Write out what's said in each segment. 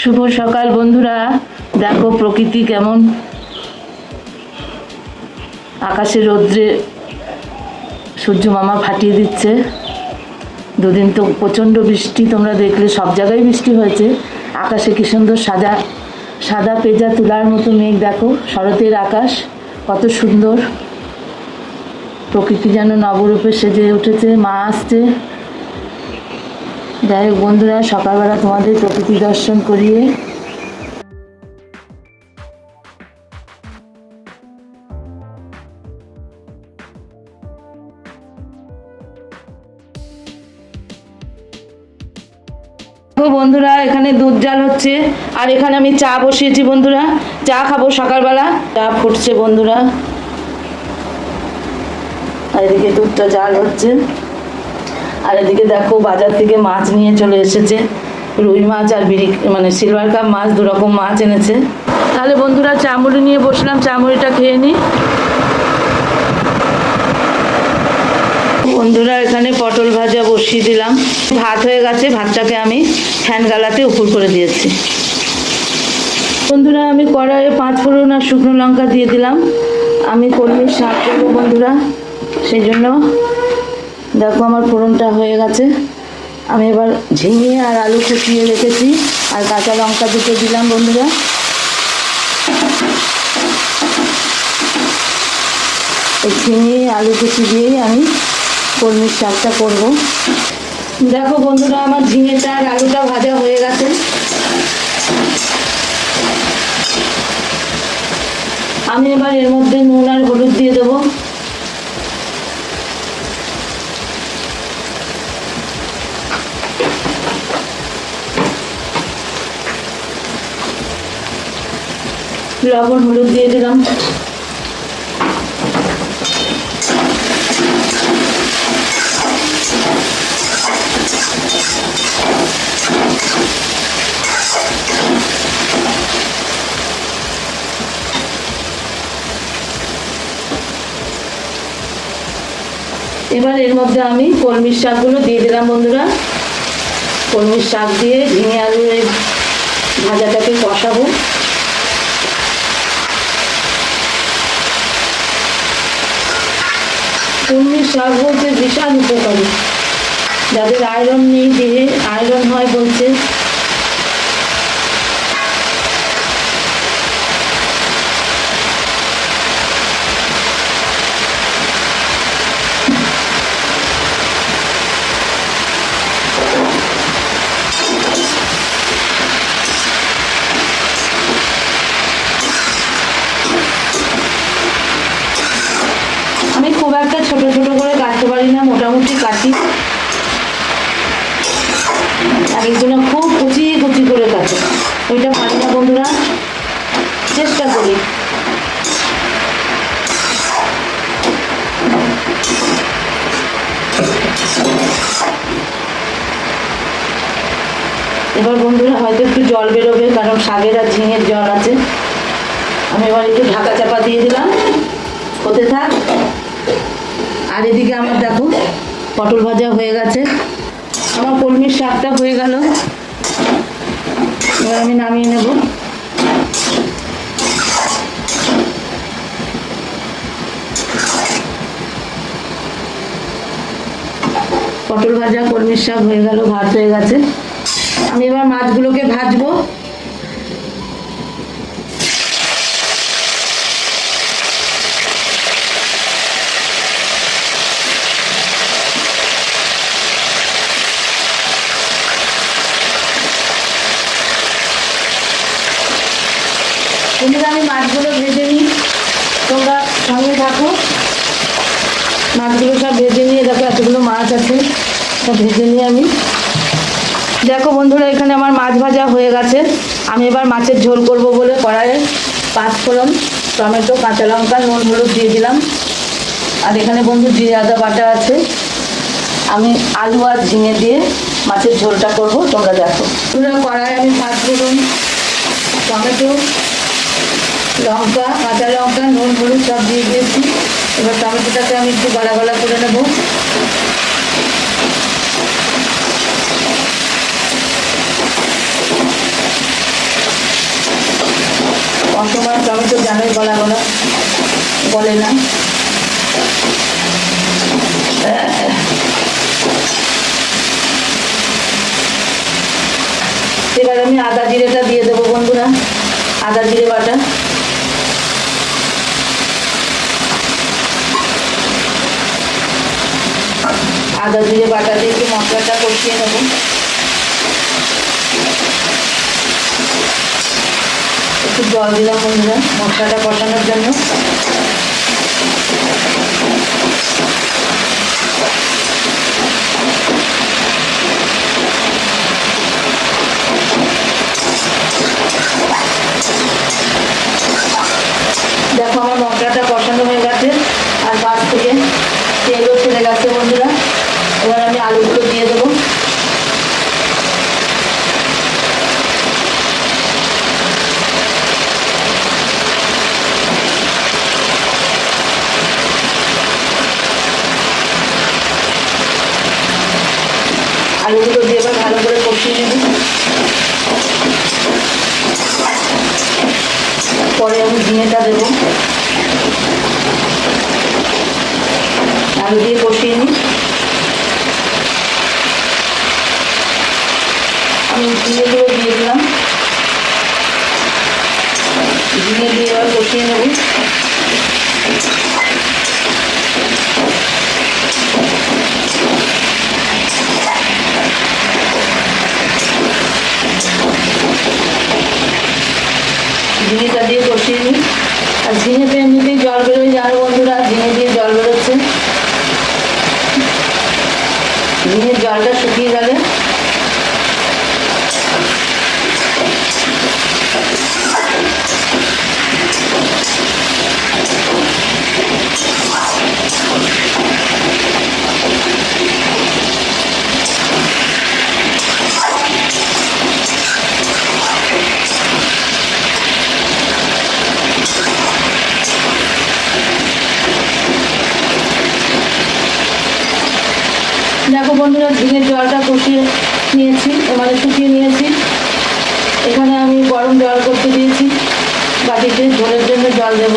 শুভ সকাল, বন্ধুরা। দেখো প্রকৃতি কেমন। আকাশে রৌদ্রে সূর্য মামা ফাটিয়ে দিচ্ছে। দুদিন তো প্রচণ্ড বৃষ্টি, তোমরা দেখলে সব জায়গায় বৃষ্টি হয়েছে। আকাশে কি সুন্দর সাদা সাদা পেজা তুলার মতো মেঘ, দেখো। শরতের আকাশ, কত সুন্দর। প্রকৃতি যেন নবরূপে সেজে উঠেছে, মা আসছে। যাই হোক বন্ধুরা, সকালবেলা তোমাদের প্রকৃতি দর্শন করিয়ে বন্ধুরা, এখানে দুধ জাল হচ্ছে। আর এখানে আমি চা বসিয়েছি বন্ধুরা। চা খাব সকালবেলা, চা ফুটছে বন্ধুরা। আর এদিকে দুধটা জাল হচ্ছে। আর এদিকে দেখো বাজার থেকে মাছ নিয়ে চলে এসেছে। রুই মাছ আর বিড়ি মানে সিলভার কাপ মাছ, দু রকম মাছ এনেছে। তাহলে বন্ধুরা চামড়ি নিয়ে বসলাম, চামড়িটা খেয়ে নিই বন্ধুরা এখানে পটল ভাজা বসিয়ে দিলাম। ভাত হয়ে গেছে, ভাতটাকে আমি ফ্যান গালাতে উপর করে দিয়েছি। বন্ধুরা আমি কড়াইয়ে পাঁচ ফোড়ন আর শুকনো লঙ্কা দিয়ে দিলাম। আমি কলমির শাক করব বন্ধুরা, সেই জন্য দেখো আমার ফোড়নটা হয়ে গেছে। আমি এবার ঝিঙে আর আলু কুচিয়ে রেখেছি, আর কাঁচা লঙ্কা দুটো দিলাম বন্ধুরা। ঝিঙে, আলু কুচি দিয়েই আমি কলমির শাকটা করব। দেখো বন্ধুরা, আমার ঝিঙেটা আর আলুটা ভাজা হয়ে গেছে। আমি এবার এর মধ্যে নুন আর হলুদ দিয়ে দেবো। লবণ হলুদ দিয়ে দিলাম। এবার এর মধ্যে আমি কলমির শাকগুলো দিয়ে দিলাম বন্ধুরা। কলমির শাক দিয়ে ঝিঙে আলু ভাজাটাকে কষাবো। কলমির শাক বলতে বিশাল উপকারী। যাদের আয়রন নেই দেহে আয়রন হয় বলছে। কাটি এক একজনে খুব কুচি কুচি করে কাটে। ওইটা পারি না বন্ধুরা। চেষ্টা করি। এবার বন্ধুরা হয়তো একটু জল বেরোবে, কারণ শাকের আর ঝিঙের জল আছে। আমি এবার একটু ঢাকা চাপা দিয়ে দিলাম। হতে থাক। আর এদিকে আমার দেখো পটল ভাজা হয়ে গেছে। আমার কলমির শাকটা হয়ে গেল। এবার আমি নামিয়ে নেব। পটল ভাজা, কলমির শাক হয়ে গেল, ভাত হয়ে গেছে। আমি এবার মাছগুলোকে ভাজবো বন্ধুরা আমি মাছগুলো ভেজে নিই তোমরা সঙ্গে থাকো মাছগুলো সব ভেজে নিয়ে দেখো এতগুলো মাছ আছে সব ভেজে নিয়ে আমি। দেখো বন্ধুরা, এখানে আমার মাছ ভাজা হয়ে গেছে। আমি এবার মাছের ঝোল করব বলে কড়াইয়ে পাঁচ ফোড়ন টমেটো, কাঁচা লঙ্কা, নুন, হলুদ দিয়ে দিলাম। আর এখানে বন্ধু জিরে আদা বাটা আছে। আমি আলু আর ঝিঙে দিয়ে মাছের ঝোলটা করব, তোমরা দেখো। পুরো কড়াই আমি পাঁচ ফোড়ন টমেটো, লঙ্কা, কাঁচা লঙ্কা, নুন, হলুদ সব দিয়ে দিয়েছি। এবার টমেটোটাকে আমি একটু গলা গলা করে নেব। অসময় টমেটো জানোই গলা গলা বলে না। এবার আমি আদা জিরেটা দিয়ে দেবো বন্ধুরা, আদা জিরে বাটা। আদা জিরে বাটা দিয়ে একটু মশলাটা কষিয়ে নেব। একটু জল দিলাম বন্ধুরা মশলাটা কষানোর জন্য। দেখো আমার মশলাটা কষানো হয়ে গেছে আর পাশ থেকে তেলও ছেড়ে গেছে বন্ধুরা এবার আমি আলুগুলো দিয়ে দেবো আলুগুলো দিয়ে এবার ভালো করে কষিয়ে নেব পরে আমি ঝিঙেটা দেবো আলু দিয়ে কষিয়ে নিই আমি ঝিঙেগুলো দিয়ে দিলাম ঝিঙে দিয়ে এবার কষিয়ে নেব ঝিঙেটা দিয়ে কষিয়ে নিই আর ঝিঙেতে এমনিতেই জল বেরোয় দেখো বন্ধুরা, ঝিঙের জলটা কষিয়ে নিয়েছি মানে শুকিয়ে নিয়েছি। এখানে আমি গরম জল করতে দিয়েছি, বাটিতে ঝোলের জন্য জল দেব।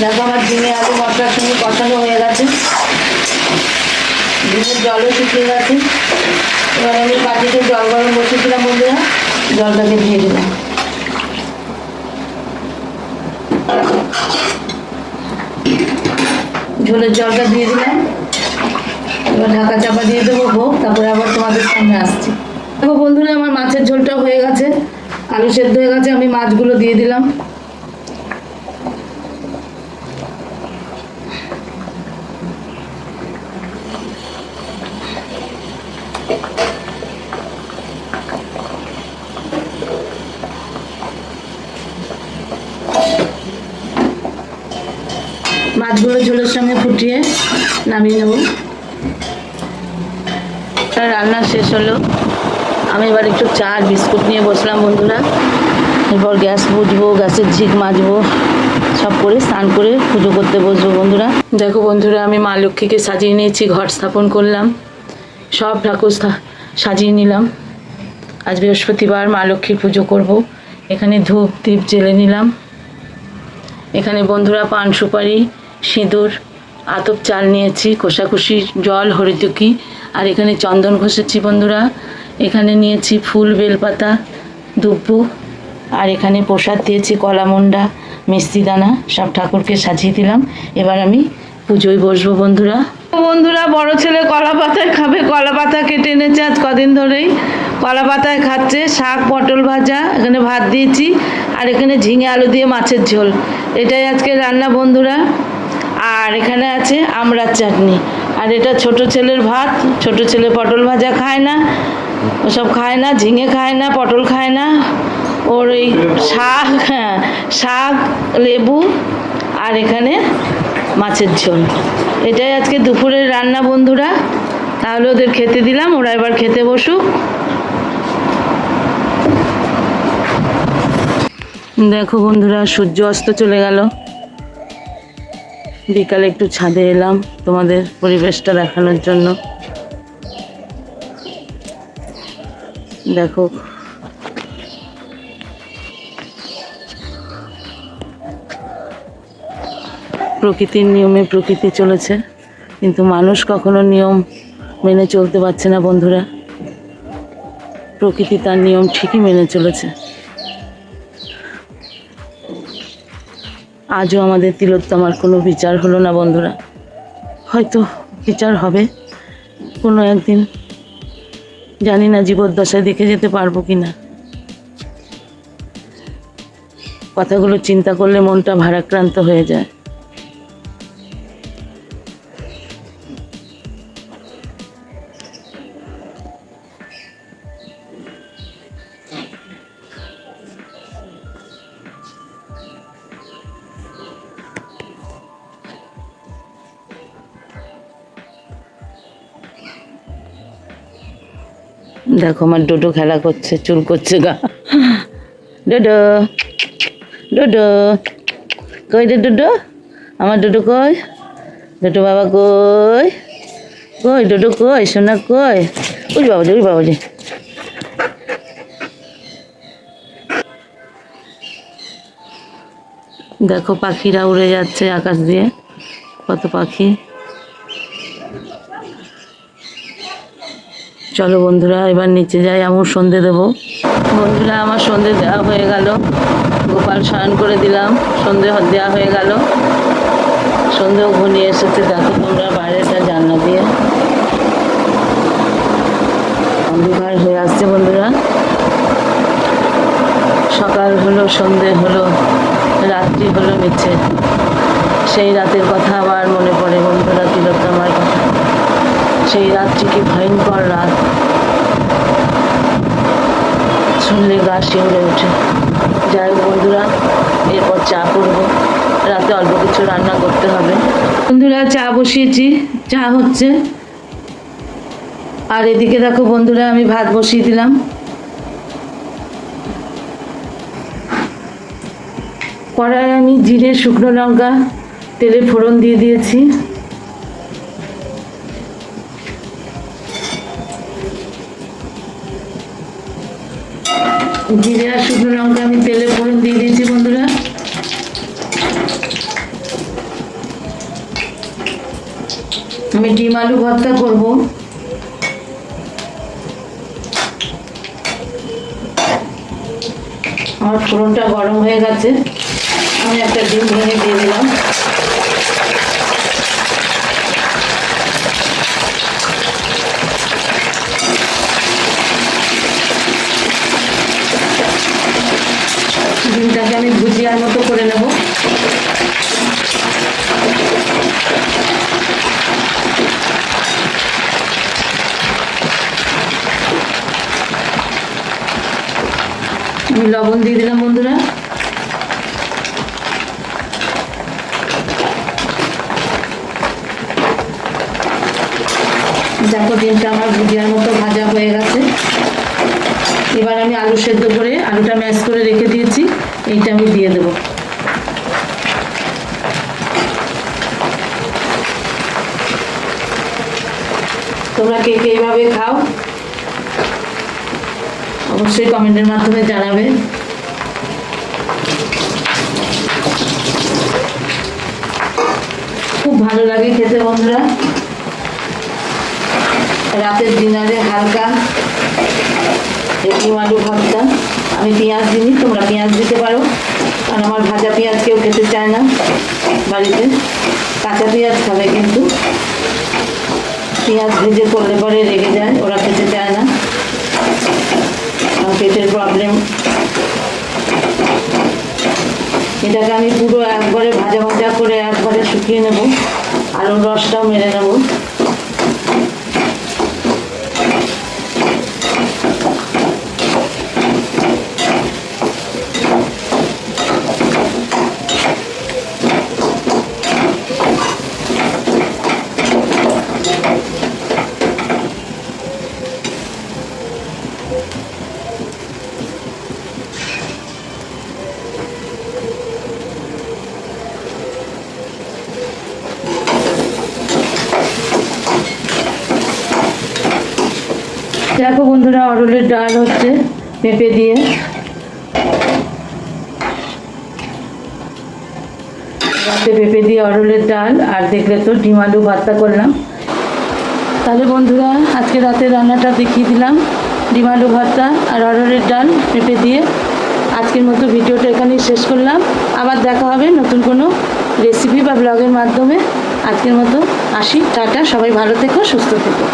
দেখো আমার ঝিঙে আলু মশলার সঙ্গে কষানো হয়ে গেছে। ঝিঙের জলও শুকিয়ে গেছে। এবার আমি বাটিতে জল গরম বসেছিলাম বন্ধুরা। জলটাকে দিয়ে দিলাম। ঝোলের জলটা দিয়ে দিলাম। এবার ঢাকা চাপা দিয়ে দেবো হোক তারপরে আবার তোমাদের সামনে আসছি। দেখো বন্ধুরা, আমার মাছের ঝোলটা হয়ে গেছে, আলু সেদ্ধ হয়ে গেছে, আমি মাছগুলো দিয়ে দিলাম। মাছগুলো ঝোলের সঙ্গে ফুটিয়ে নামিয়ে নেব। রান্না শেষ হলো। আমি এবার একটু চা আর বিস্কুট নিয়ে বসলাম বন্ধুরা। এরপর গ্যাস বুঝব গ্যাসের ঝিক মাজবো সব করে স্নান করে পুজো করতে বসবো বন্ধুরা। দেখো বন্ধুরা আমি মা লক্ষ্মীকে সাজিয়ে নিয়েছি ঘর স্থাপন করলাম। সব ঠাকুর সাজিয়ে নিলাম। আজ বৃহস্পতিবার মা লক্ষ্মীর পুজো করব। এখানে ধূপ দীপ জেলে নিলাম। এখানে বন্ধুরা পান সুপারি সিঁদুর, আতপ চাল নিয়েছি, কোষাকুষি জল, হরিতুকি, আর এখানে চন্দন ঘষেছি বন্ধুরা। এখানে নিয়েছি ফুল, বেলপাতা, দুব্ব, আর এখানে প্রসাদ দিয়েছি, কলামন্ডা মিষ্টি দানা সব ঠাকুরকে সাজিয়ে দিলাম। এবার আমি পুজোয় বসবো বন্ধুরা। বন্ধুরা, বড় ছেলে কলা পাতায় খাবে কলা পাতা কেটে এনেছে আজ কদিন ধরেই। কলা পাতায় খাচ্ছে, শাক, পটল ভাজা, এখানে ভাত দিয়েছি, আর এখানে ঝিঙে আলু দিয়ে মাছের ঝোল। এটাই আজকে রান্না বন্ধুরা। আর এখানে আছে আমড়ার চাটনি। আর এটা ছোট ছেলের ভাত, ছোট ছেলে পটল ভাজা খায় না ওসব খায় না, ঝিঙে খায় না, পটল খায় না। ওর ওই শাক হ্যাঁ শাক, লেবু আর এখানে মাছের ঝোল। এটাই আজকে দুপুরের রান্না বন্ধুরা। তাহলে ওদের খেতে দিলাম, ওরা এবার খেতে বসুক। দেখো বন্ধুরা, সূর্য অস্ত চলে গেল। বিকালে একটু ছাদে এলাম তোমাদের পরিবেশটা দেখানোর জন্য। দেখো। প্রকৃতির নিয়মে প্রকৃতি চলেছে, কিন্তু মানুষ কখনো নিয়ম মেনে চলতে পারছে না বন্ধুরা। প্রকৃতি তার নিয়ম ঠিকই মেনে চলেছে। আজও আমাদের তিলোত্তমার কোনো বিচার হলো না, বন্ধুরা। হয়তো বিচার হবে। কোনো একদিন। জানি না জীবদ্দশায় দেখে যেতে পারব কি না। কথাগুলো চিন্তা করলে মনটা ভারাক্রান্ত হয়ে যায়। দেখো, আমার ডোডো খেলা করছে, চুল করছে গা। ডোডো ডোডো। কই রে ডোডো? আমার ডোডো কই? ডোডো বাবা কই? কই ডোডো কই? সোনা কই? উই বাবা উই বাবা দেখো, পাখিরা উড়ে যাচ্ছে আকাশ দিয়ে। কত পাখি। চলো বন্ধুরা, এবার নিচে যাই আমার সন্ধে দেবো। বন্ধুরা, আমার সন্ধে দেওয়া হয়ে গেল। গোপাল স্নান করে দিলাম, সন্ধে দেওয়া হয়ে গেল। সন্ধেও ঘনিয়ে এসেছে, দেখো তোমরা বাইরেটা জানলা দিয়ে। অন্ধকার হয়ে আসছে বন্ধুরা। সকাল হলো, সন্ধে হলো, রাত্রি হলো মিছে। সেই রাতের কথা আবার মনে পড়ে বন্ধুরা। সেই রাত্রি কি ভয়ঙ্কর রাত। শুনলে গা শিউরে ওঠে। যাই হোক বন্ধুরা, এরপর চা করব। রাতে অল্প কিছু রান্না করতে হবে। বন্ধুরা, চা বসিয়েছি। চা হচ্ছে। আর এদিকে দেখো বন্ধুরা, আমি ভাত বসিয়ে দিলাম। কড়াই আমি জিরে, শুকনো লঙ্কা, তেলে ফোড়ন দিয়ে দিয়েছি। জিরে আর শুকনো লঙ্কা আমি তেলে ফোড়ন দিয়ে দিয়েছি, বন্ধুরা। আমি ডিম আলু ভর্তা করব। আমার ফোড়নটা গরম হয়ে গেছে। আমি একটা ডিম ভেঙে দিয়ে দিলাম। ডিমটাকে আমি ভুজিয়ার মতো করে নেব। লবণ দিয়ে দিলাম বন্ধুরা। দেখো ডিমটা আমার ভুজিয়ার মতো ভাজা হয়ে গেছে। এবার আমি আলু সেদ্ধ করে আলুটা ম্যাশ করে রেখে দিয়েছি। এইটা আমি দিয়ে দেবো। তোমরা কে কে এইভাবে খাও, অবশ্যই কমেন্টের মাধ্যমে জানাবে। খুব ভালো লাগে খেতে বন্ধুরা। রাতের ডিনারে হালকা ডিম আলু ভর্তা। আমি পেঁয়াজ দিই তোমরা পেঁয়াজ দিতে পারো। কারণ আমার ভাজা পেঁয়াজ কেউ খেতে চায় না বাড়িতে। কাঁচা পেঁয়াজ খাবে কিন্তু। পেঁয়াজ ভেজে করলে পরে রেগে যায়, ওরা খেতে চায় না। পেটের প্রবলেম এটাকে আমি পুরো একবারে ভাজা ভাজা করে একবারে শুকিয়ে নেব। আলুর রসটাও মেরে নেব। হচ্ছে পেঁপে দিয়ে। পেঁপে দিয়ে অরলের ডাল, আর দেখলে তো ডিম আলু ভর্তা করলাম। তাহলে বন্ধুরা, আজকে রাতে রান্নাটা দেখিয়ে দিলাম। ডিম আলু ভর্তা আর অরলের ডাল পেঁপে দিয়ে। আজকের মতো ভিডিওটা এখানেই শেষ করলাম। আবার দেখা হবে নতুন কোনো রেসিপি বা ব্লগের মাধ্যমে। আজকের মতো আসি, টাটা, সবাই ভালো থেকো, সুস্থ থেকো।